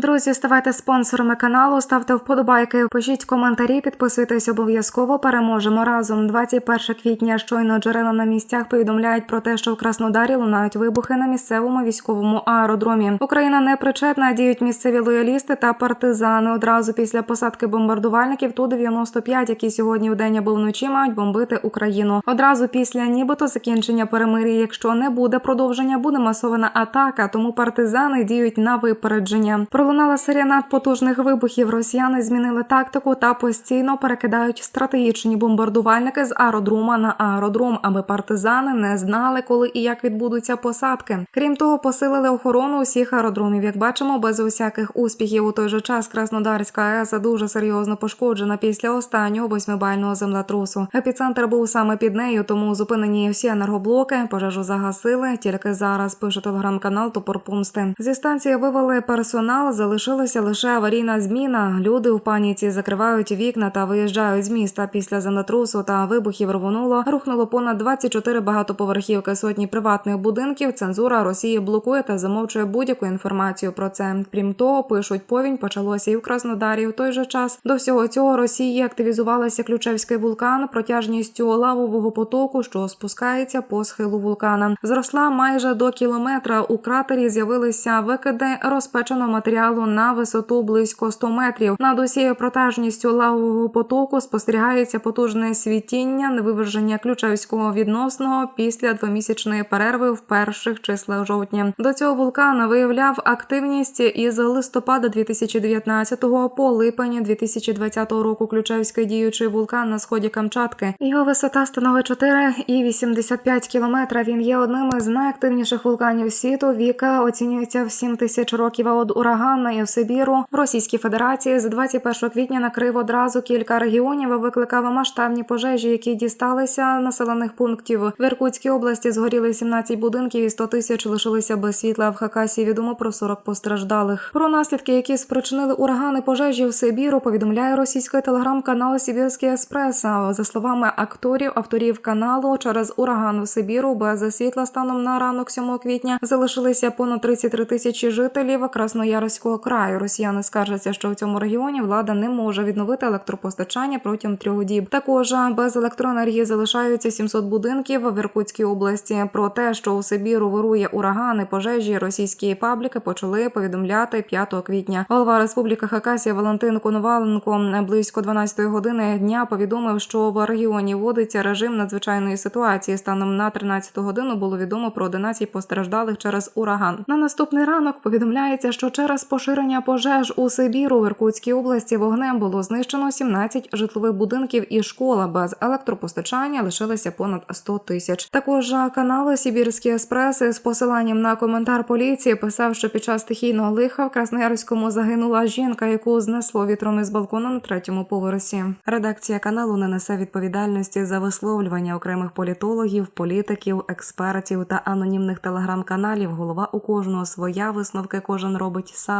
Друзі, ставайте спонсорами каналу, ставте вподобайки, пишіть коментарі, підписуйтесь обов'язково. Переможемо разом. 21 квітня. Щойно джерела на місцях повідомляють про те, що в Краснодарі лунають вибухи на місцевому військовому аеродромі. Україна не причетна, діють місцеві лоялісти та партизани. Одразу після посадки бомбардувальників ту 95 які сьогодні вдень або вночі мають бомбити Україну. Одразу після нібито закінчення перемир'я, якщо не буде продовження, буде масована атака. Тому партизани діють на випередження. Пролунала серія надпотужних вибухів. Росіяни змінили тактику та постійно перекидають стратегічні бомбардувальники з аеродрома на аеродром, аби партизани не знали, коли і як відбудуться посадки. Крім того, посилили охорону усіх аеродромів. Як бачимо, без усяких успіхів у той же час Краснодарська АЕС дуже серйозно пошкоджена після останнього восьмибального землетрусу. Епіцентр був саме під нею, тому зупинені всі енергоблоки. Пожежу загасили. Тільки зараз пише телеграм-канал Топор Помсти. Зі станції вивели персонал, залишилася лише аварійна зміна. Люди в паніці закривають вікна та виїжджають з міста. Після землетрусу та вибухів рвонуло. Рухнуло понад 24 багатоповерхівки, сотні приватних будинків. Цензура Росії блокує та замовчує будь-яку інформацію про це. Крім того, пишуть повінь почалося і в Краснодарі. В той же час до всього цього Росії активізувалася Ключевський вулкан протяжністю лавового потоку, що спускається по схилу вулкана. Зросла майже до кілометра. У кратері з'явилися викиди розпеченого матеріалу на висоту близько 100 метрів. Над усією протяжністю лавового потоку спостерігається потужне світіння невиверження Ключевського відносного після двомісячної перерви в перших числах жовтня. До цього вулкан виявляв активність із листопада 2019 по липень 2020 року. Ключевський діючий вулкан на сході Камчатки. Його висота становить 4,85 кілометра. Він є одним із найактивніших вулканів світу. Віка оцінюється в 7 тисяч років. А от ураган і в Сибіру в Російській Федерації з 21 квітня накрив одразу кілька регіонів. і Викликав масштабні пожежі, які дісталися населених пунктів. В Іркутській області згоріли 17 будинків і 100 тисяч лишилися без світла. В Хакасії відомо про 40 постраждалих. Про наслідки, які спричинили урагани пожежі в Сибіру, повідомляє російський телеграм-канал Сибірський Еспрес. За словами акторів, авторів каналу, через ураган в Сибіру без світла станом на ранок 7 квітня залишилися понад 33 тисячі жителів Красноярського краю. Росіяни скаржаться, що в цьому регіоні влада не може відновити електропостачання протягом трьох діб. Також без електроенергії залишаються 700 будинків в Іркутській області. Про те, що у Сибіру вирує урагани, пожежі, російські пабліки почали повідомляти 5 квітня. Голова Республіки Хакасія Валентин Коноваленко близько 12 години дня повідомив, що в регіоні вводиться режим надзвичайної ситуації. Станом на 13 годину було відомо про 11 постраждалих через ураган. На наступний ранок повідомляється, що через поширення пожеж у Сибіру в Іркутській області вогнем було знищено 17 житлових будинків і школа без електропостачання лишилися понад 100 тисяч. Також канали Сибірські еспреси з посиланням на коментар поліції писав, що під час стихійного лиха в Красноярському загинула жінка, яку знесло вітром із балкону на третьому поверсі. Редакція каналу не несе відповідальності за висловлювання окремих політологів, політиків, експертів та анонімних телеграм-каналів. Голова у кожного своя висновки кожен робить сам.